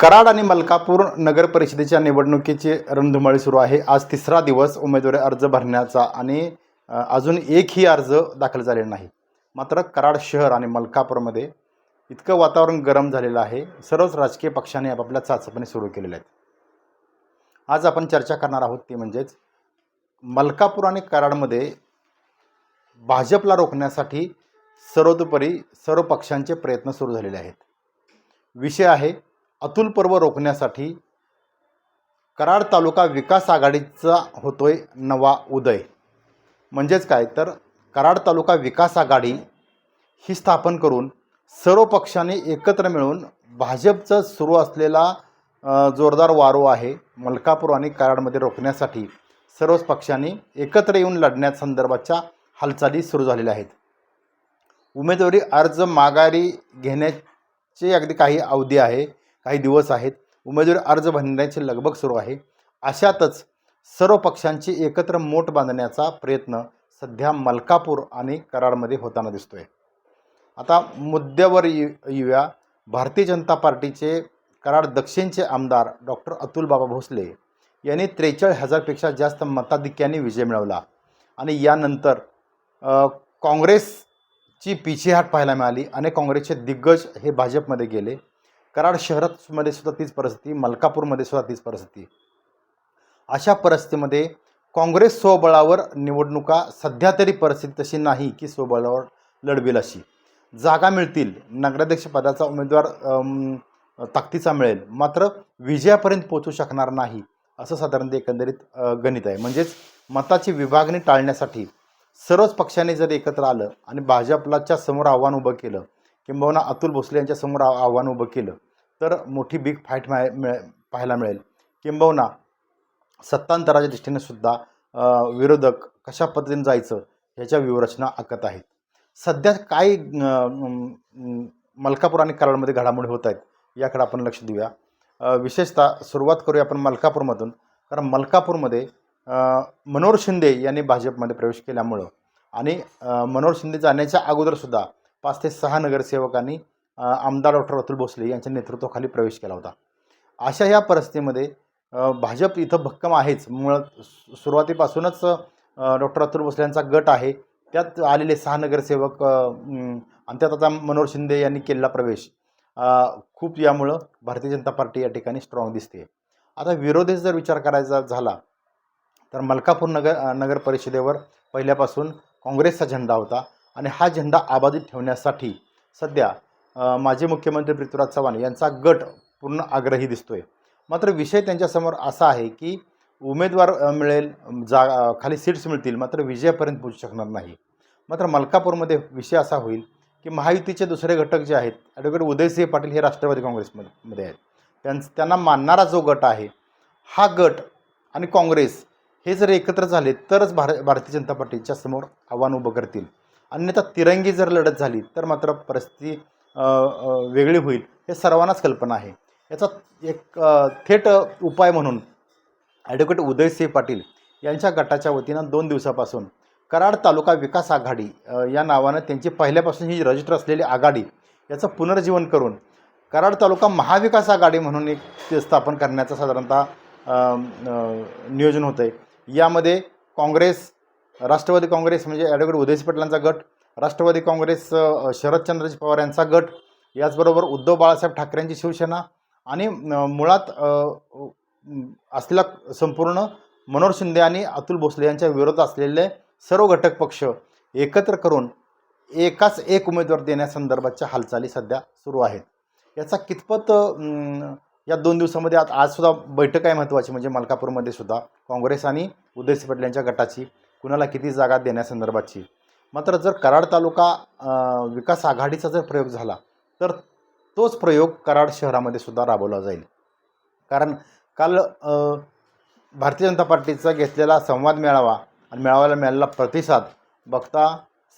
कराड आणि मलकापूर नगर परिषदेच्या निवडणुकीची रणधुमाळी सुरू आहे. आज तिसरा दिवस उमेदवारी अर्ज भरण्याचा आणि अजून एकही अर्ज दाखल झालेला नाही. मात्र कराड शहर आणि मलकापूरमध्ये इतकं वातावरण गरम झालेलं आहे. सर्वच राजकीय पक्षांनी आपापल्या चाचपणी सुरू केलेल्या आहेत. आज आपण चर्चा करणार आहोत ती म्हणजेच मलकापूर आणि कराडमध्ये भाजपला रोखण्यासाठी सर्वतोपरी सर्व पक्षांचे प्रयत्न सुरू झालेले आहेत. विषय आहे अतुल पर्व रोखण्यासाठी कराड तालुका विकास आघाडीचा होतोय नवा उदय. म्हणजेच काय? तर कराड तालुका विकास आघाडी ही स्थापन करून सर्व पक्षांनी एकत्र मिळून भाजपचं सुरू असलेला जोरदार वारो आहे मलकापूर आणि कराडमध्ये रोखण्यासाठी सर्वच पक्षांनी एकत्र येऊन लढण्यासंदर्भाच्या हालचाली सुरू झालेल्या आहेत. उमेदवारी अर्ज माघारी घेण्याची अगदी काही अवधी आहे. काही दिवस आहेत. उमेदवारी अर्ज भरण्याची लगबग सुरू आहे. अशातच सर्व पक्षांची एकत्र मोठ बांधण्याचा प्रयत्न सध्या मलकापूर आणि कराडमध्ये होताना दिसतोय. आता मुद्द्यावर येऊया. भारतीय जनता पार्टीचे कराड दक्षिणचे आमदार डॉक्टर अतुल बाबा भोसले यांनी त्रेचाळीस हजारपेक्षा जास्त मताधिक्याने विजय मिळवला. आणि यानंतर काँग्रेसची पिछेहाट पाहायला मिळाली आणि काँग्रेसचे दिग्गज हे भाजपमध्ये गेले. कराड शहरामध्ये सुद्धा तीच परिस्थिती मलकापूरमध्ये सुद्धा तीच परिस्थिती. अशा परिस्थितीमध्ये काँग्रेस स्वबळावर निवडणुका सध्या तरी परिस्थिती तशी नाही की स्वबळावर लढवेल अशी. जागा मिळतील नगराध्यक्षपदाचा उमेदवार ताकदीचा मिळेल मात्र विजयापर्यंत पोचू शकणार नाही असं साधारणतः एकंदरीत गणित आहे. म्हणजेच मताची विभागणी टाळण्यासाठी सर्वच पक्षांनी जर एकत्र आलं आणि भाजपलाच्या समोर आव्हान उभं केलं किंबहुना अतुल भोसले यांच्या समोर आव्हान उभं केलं. तर मोठी बिग फाईट मिळे मिळे पाहायला मिळेल. किंबहुना सत्तांतराच्या दृष्टीने सुद्धा विरोधक कशा पद्धतीने जायचं ह्याच्या व्यूहरचना आखत आहेत. सध्या काय मलकापूर आणि कराडमध्ये घडामोडी होत आहेत याकडे आपण लक्ष देऊया. विशेषतः सुरुवात करूया आपण मलकापूरमधून. कारण मलकापूरमध्ये मनोहर शिंदे यांनी भाजपमध्ये प्रवेश केल्यामुळं आणि मनोहर शिंदे जाण्याच्या अगोदरसुद्धा पाच ते सहा नगरसेवकांनी आमदार डॉक्टर अतुल भोसले यांच्या नेतृत्वाखाली प्रवेश केला होता. अशा या परिस्थितीमध्ये भाजप इथं भक्कम आहेच. मुळात सु- सुरुवातीपासूनच डॉक्टर अतुल भोसले यांचा गट आहे. त्यात आलेले सहा नगरसेवक आणि त्यात आता मनोहर शिंदे यांनी केलेला प्रवेश. खूप यामुळं भारतीय जनता पार्टी या ठिकाणी स्ट्रॉंग दिसते आता विरोधीचा जर विचार करायचा झाला तर मलकापूर नगर नगर परिषदेवर पहिल्यापासून काँग्रेसचा झेंडा होता. आणि हा झेंडा आबाधित ठेवण्यासाठी सध्या माजी मुख्यमंत्री पृथ्वीराज चव्हाण यांचा गट पूर्ण आग्रही दिसतो आहे मात्र विषय त्यांच्यासमोर असा आहे की उमेदवार मिळेल जा खाली सीट्स मिळतील मात्र विजयापर्यंत पोहोचू शकणार नाही. मात्र मलकापूरमध्ये विषय असा होईल की महायुतीचे दुसरे घटक जे आहेत ॲडव्होकेट उदयसिंह पाटील हे राष्ट्रवादी काँग्रेसमध्ये आहेत. त्यांच त्यांना मानणारा जो गट आहे हा गट आणि काँग्रेस हे जर एकत्र झाले तरच भार भारतीय जनता पार्टीच्या समोर आव्हान उभं करतील. अन्यथा तिरंगी जर लढत झाली तर मात्र परिस्थिती वेगळी होईल. हे सर्वांनाच कल्पना आहे. याचा एक थेट उपाय म्हणून ॲडव्होकेट उदयसिंह पाटील यांच्या गटाच्या वतीनं दोन दिवसापासून कराड तालुका विकास आघाडी या नावानं त्यांची पहिल्यापासून ही रजिस्टर असलेली आघाडी याचं पुनर्जीवन करून कराड तालुका महाविकास आघाडी म्हणून एक ते स्थापन करण्याचं साधारणतः नियोजन होतं आहे यामध्ये काँग्रेस राष्ट्रवादी काँग्रेस म्हणजे ॲडव्होकेट उदयसिंह पाटलांचा गट राष्ट्रवादी काँग्रेस शरदचंद्रजी पवार यांचा गट याचबरोबर उद्धव बाळासाहेब ठाकरेंची शिवसेना आणि मुळात असलेला संपूर्ण मनोहर शिंदे आणि अतुल भोसले यांच्या विरोधात असलेले सर्व घटक पक्ष एकत्र करून एकाच एक उमेदवार देण्यासंदर्भाच्या हालचाली सध्या सुरू आहेत. याचा कितपत या दोन दिवसामध्ये आज आजसुद्धा बैठक आहे महत्त्वाची म्हणजे मलकापूरमध्ये सुद्धा काँग्रेस आणि उदयसिंह पाटील यांच्या गटाची. कुणाला किती जागा देण्यासंदर्भाची. मात्र जर कराड तालुका विकास आघाडीचा जर प्रयोग झाला तर तोच प्रयोग कराड शहरामध्ये सुद्धा राबवला जाईल. कारण काल भारतीय जनता पार्टीचा घेतलेला संवाद मेळावा आणि मेळाव्याला मिळालेला प्रतिसाद बघता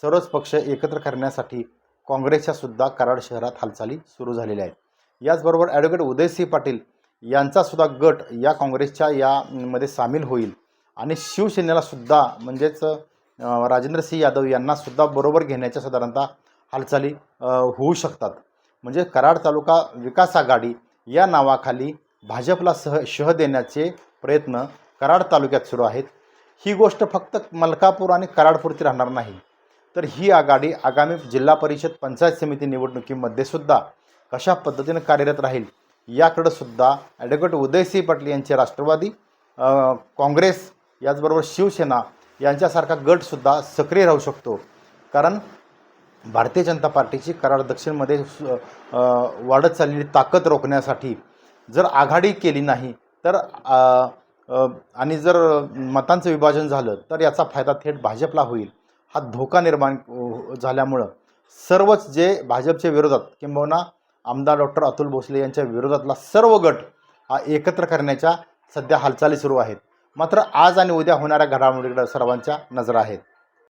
सर्वच पक्ष एकत्र करण्यासाठी काँग्रेसच्या सुद्धा कराड शहरात हालचाली सुरू झालेल्या आहेत. याचबरोबर ॲडव्होकेट उदयसिंह पाटील यांचा सुद्धा गट या काँग्रेसच्या यामध्ये सामील होईल. आणि शिवसेनेला सुद्धा म्हणजेच राजेंद्र सिंह यादव यांना सुद्धा बरोबर घेण्याच्या साधारणतः हालचाली होऊ शकतात. म्हणजे कराड तालुका विकास आघाडी या नावाखाली भाजपला सह शह देण्याचे प्रयत्न कराड तालुक्यात सुरू आहेत. ही गोष्ट फक्त मलकापूर आणि कराडपुरती राहणार नाही. तर ही आघाडी आगामी जिल्हा परिषद पंचायत समिती निवडणुकीमध्ये सुद्धा कशा पद्धतीनं कार्यरत राहील याकडं सुद्धा ॲडव्होकेट उदयसिंह पाटील यांचे राष्ट्रवादी काँग्रेस याचबरोबर शिवसेना यांच्यासारखा गटसुद्धा सक्रिय राहू शकतो. कारण भारतीय जनता पार्टीची कराड दक्षिणमध्ये सु- वाढत चाललेली ताकद रोखण्यासाठी जर आघाडी केली नाही तर आणि जर मतांचं विभाजन झालं तर याचा फायदा थेट भाजपला होईल. हा धोका निर्माण झाल्यामुळं सर्वच जे भाजपच्या विरोधात किंबहुना आमदार डॉक्टर अतुल भोसले यांच्या विरोधातला सर्व गट हा एकत्र करण्याच्या सध्या हालचाली सुरू आहेत. मात्र आज आणि उद्या होणाऱ्या घडामोडीकडे सर्वांच्या नजरा आहेत.